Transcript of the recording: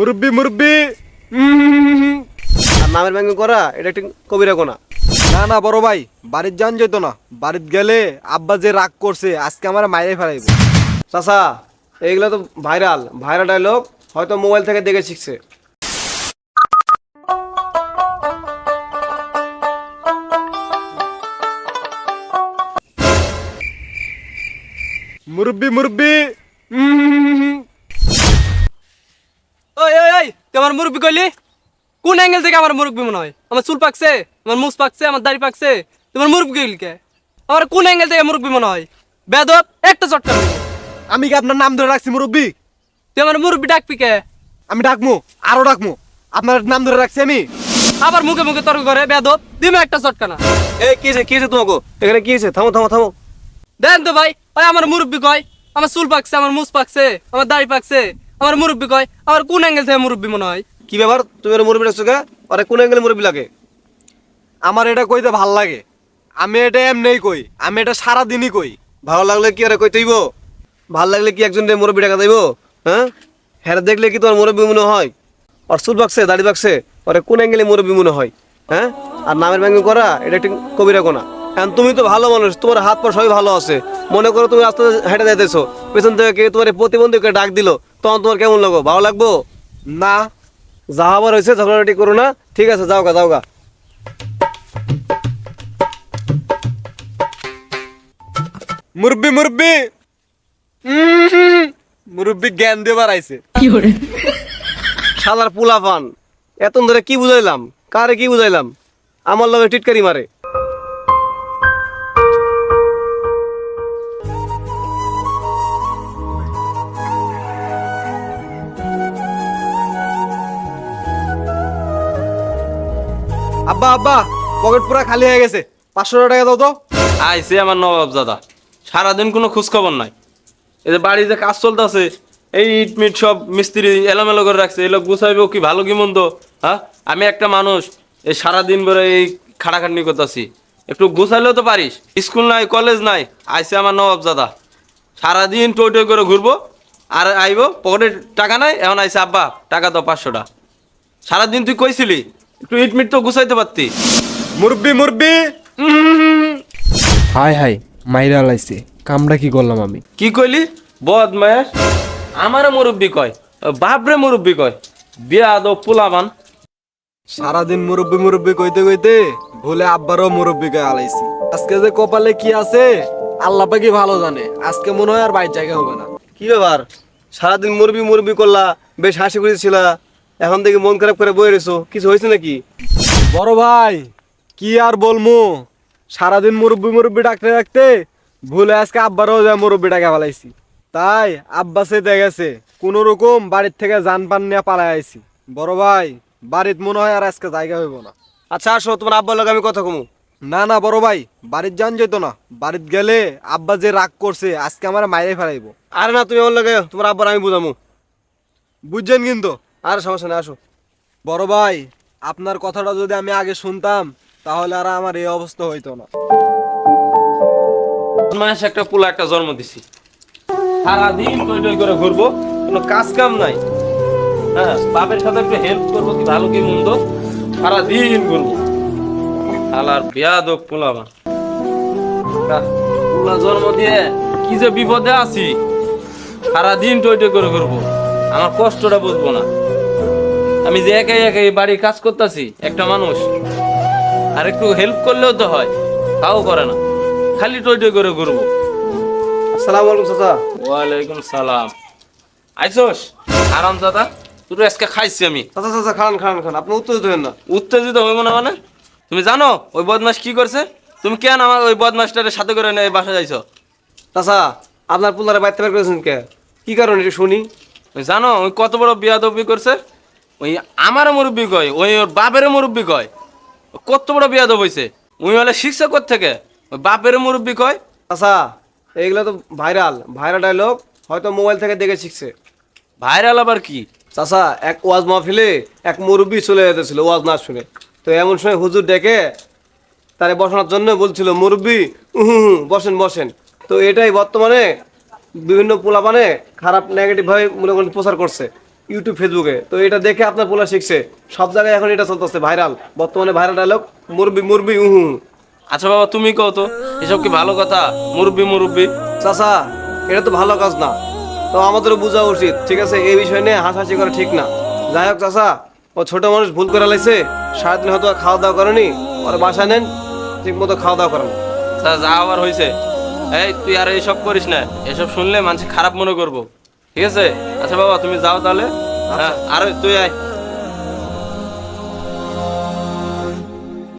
মুরব্বি মুরব্বি। আর নামের ব্যাঙ্গ করা এটা একটি কবিরা গোনা। না না বড় ভাই বাড়ির যান যেত না। বাড়িত গেলে আব্বা যে রাগ করছে আজকে আমার মাইরে ফেলাইব। চাচা এইগুলো তো ভাইরাল। ভাইরাল ডায়লগ হয়তো মোবাইল থেকে দেখে শিখছে। মুরব্বি মুরব্বি। আমার মুরব্বি কইলি কোন অ্যাঙ্গেল থেকে আমার মুরব্বি মনে হয়? আমার চুল পাকছে আমার মুস পাকছে আমার দাড়ি পাকছে তোমার মুরব্বি কইলি কে? আমার কোন অ্যাঙ্গেল থেকে মুরব্বি মনে হয়? বেদব একটা চটকা। আমি কি আপনার নাম ধরে রাখছি মুরব্বি? তুই আমার মুরব্বি ডাকবি কে? আমি ডাকমু আরও ডাকমু। আপনার নাম ধরে রাখছি আমি। আবার মুখে মুখে তর্ক করে বেদব দিমে একটা চটকানা এই কি হয়েছে কি হয়েছে তোমাকে? এখানে কি হয়েছে? থামো থামো থামো। দেন তো ভাই ওই আমার মুরব্বি কয় আমার চুল পাকছে আমার মুস পাকছে আমার দাড়ি পাকছে। আমার মুরব্বি কয় আমার কোন অ্যাঙ্গেল থেকে মুরব্বি মনে হয়? কি ব্যাপার? তুমি এর মুরব্বি ডাকছো কে? আরে কোন অ্যাঙ্গেলে মুরব্বি লাগে? আমার এটা কইতে ভালো লাগে। আমি এটা এমনি কই, আমি এটা সারা দিনই কই। ভালো লাগলে কি আরে কই তৈব ভালো লাগলে কি একজন মুরব্বি টাকা দেবো হ্যাঁ? হ্যাঁ দেখলে কি তোমার মুরব্বি মনে হয়? আর চুল বাকছে, দাড়ি বাকছে ওরে কোন অ্যাঙ্গেলে মুরব্বি মনে হয়? হ্যাঁ? আর নামের ব্যাঙ্গ করা, এটা একটি কবিরা গোনা। এখন তুমি তো ভালো মানুষ তোমার হাত পা সবই ভালো আছে। মনে করো তুমি রাস্তা হেঁটে যাইতেছো পেছন থেকে কে তোমার প্রতিবন্ধীকে ডাক দিল তখন তোমার কেমন লাগবো ভালো লাগবো? না। যা আবার হয়েছে ঝগড়াটি করো না ঠিক আছে যাও গা যাও গা। মুরব্বি মুরব্বি! মুরব্বি জ্ঞান দেবার আইছে শালার পোলা পান এতন ধরে কি বুঝাইলাম? কারে কি বুঝাইলাম? আমার লগে টিটকারি মারে। আব্বা আব্বা পকেট পুরা খালি হয়ে গেছে। পাঁচশো টাকা দাও তো। আইসে আমার নবাব দাদা। সারাদিন কোনো খোঁজ খবর নাই। এই যে বাড়িতে কাজ চলতেছে, এই ইট মিট সব মিস্ত্রি এলোমেলো করে রাখছে। এগুলো গুছাইবেও কি ভালো কি মন্দ হ্যাঁ? আমি একটা মানুষ, এই সারাদিন ধরে এই খাটাখাটনি করতেছি। একটু গুছাইলেও তো পারিস। স্কুল নাই, কলেজ নাই, আইসে আমার নবাব দাদা। সারাদিন টই টই করে ঘুরবো, আর আইবো, পকেটে টাকা নাই, এখন আইসে, আব্বা, টাকা দাও পাঁচশোটা। সারাদিন তুই কইছিলি একটু ইট মিট তো গুছাইতে পারতি। মুরব্বি মুরব্বি। হাই হাই মাইরা লাইছে। কামটা কি করলাম আমি? কি কইলি? বদমাস আমারে মুরব্বি কয় বাপরে মুরব্বি কয়। বিয়া আদো পোলাবান। সারাদিন মুরব্বি মুরব্বি কইতে কইতে ভুলে আব্বারও মুরব্বি কয়ে আলাইছি আজকে যে কপালে কি আছে আল্লাহ পাকি ভালো জানে। আজকে মনে হয় আর বাইর জায়গা হবে না। কি ব্যাপার? সারাদিন মুরবি মুরবি করলা বেশ হাসি খুশি এখন দেখি মন খারাপ করে বয়ে রেছো কিছু হয়েছে নাকি? বড় ভাই কি আর বলমু? সারাদিন মুরব্বি মুরব্বি ডাকতে ডাকতে ভুলে আজকে আব্বারও যা মুরব্বি ডাকা ফেলাইছি তাই আব্বা সে গেছে কোন রকম বাড়ির থেকে জান পান নিয়ে পালাই আইছি। বড় ভাই বাড়িত মনে হয় আর আজকে জায়গা হইব না। আচ্ছা আসো তোমার আব্বার লগে আমি কথা কমু। না না বড় ভাই বাড়ির যান যেত না। বাড়িত গেলে আব্বা যে রাগ করছে আজকে আমার মাইরে ফেলাইব। আরে না তুমি আমার লগে তোমার আব্বার আমি বুঝামু। বুঝছেন কিন্তু? আর সমস্যা নেই, আসো। বড় ভাই, আপনার কথাটা যদি আমি আগে শুনতাম, তাহলে আর আমার এই অবস্থা হইতো না। মাস একটা পোলা একটা জন্ম দিছি। সারাদিন টই করে ঘুরবো, কোনো কাজ কাম নাই। হ্যাঁ বাপের সাথে একটু হেল্প করব কি ভালো কি মন্দ? সারাদিন ঘুরবো। আলার বিয়া দোক পোলাবা পোলা জন্ম দিয়ে কি যে বিপদে আছি? সারাদিন টই টই করে ঘুরবো। আমার কষ্টটা বুঝব না। আমি যে একাই একাই বাড়ি কাজ করতেছি একটা মানুষ আর একটু হেল্প করলেও তো হয় তাও করে না। খালি টই টই করে ঘুরবো। আসসালামু আলাইকুম চাচা। ওয়ালাইকুম সালাম। আইসোস? আরাম দাদা তুই আজকে খাইছি আমি। চাচা চাচা খান খান খান। আপনি উত্তেজিত হবেন না। উত্তেজিত হইব না মানে? তুমি জানো ওই বদমাস কি করছে? তুমি কেন আমার ওই বদমাসটারে সাথে করে নিয়ে বাসা যাইছো? চাচা আপনার পুলারে বাইতে বের করেছেন কে? কি কারণে একটু শুনি? জানো ওই কত বড় বিয়াদবি করছে? ওই আমার মুরব্বী কয় ওই ওর বাপের মুরব্বী কয়। কত বড় বিয়াদব হইছে? ওই হলে কোথ থেকে ওই বাপের মুরব্বী কয়। চাচা এইগুলো তো ভাইরাল। ভাইরাল ডায়লগ হয়তো মোবাইল থেকে দেখে শিখছে। ভাইরাল আবার কি? চাচা এক ওয়াজ মাহফিলে এক মুরব্বী চলে যেতেছিল ওয়াজ না শুনে। তো এমন সময় হুজুর ডেকে তারে বসানোর জন্য বলছিল মুরব্বী উহু হু, বসেন বসেন। তো এটাই বর্তমানে বিভিন্ন পোলা মানে খারাপ নেগেটিভ ভাবে মনে করেন প্রচার করছে ইউটিউব ফেসবুকে তো এটা দেখে আপনার পোলা শিখছে। সব জায়গায় এখন এটা চলতেছে ভাইরাল বর্তমানে ভাইরাল ডায়লগ মুরবি মুরবি উহু। আচ্ছা বাবা তুমি কও তো এসব কি ভালো কথা? মুরব্বি মুরব্বি। চাচা এটা তো ভালো কাজ না। তো আমাদেরও বোঝা উচিত ঠিক আছে? এই বিষয় নিয়ে হাসাহাসি করা ঠিক না। যাই হোক চাচা ও ছোট মানুষ ভুল করে লাইছে সারাদিন হয়তো আর খাওয়া দাওয়া করেনি ওর বাসা নেন ঠিক মতো খাওয়া দাওয়া করেন যা আবার হয়েছে এই, তুই আর এইসব করিস না। এসব শুনলে মানুষ খারাপ মনে করব। ঠিক আছে? আচ্ছা বাবা, তুমি যাও তাহলে। হ্যাঁ আর তুই আয়।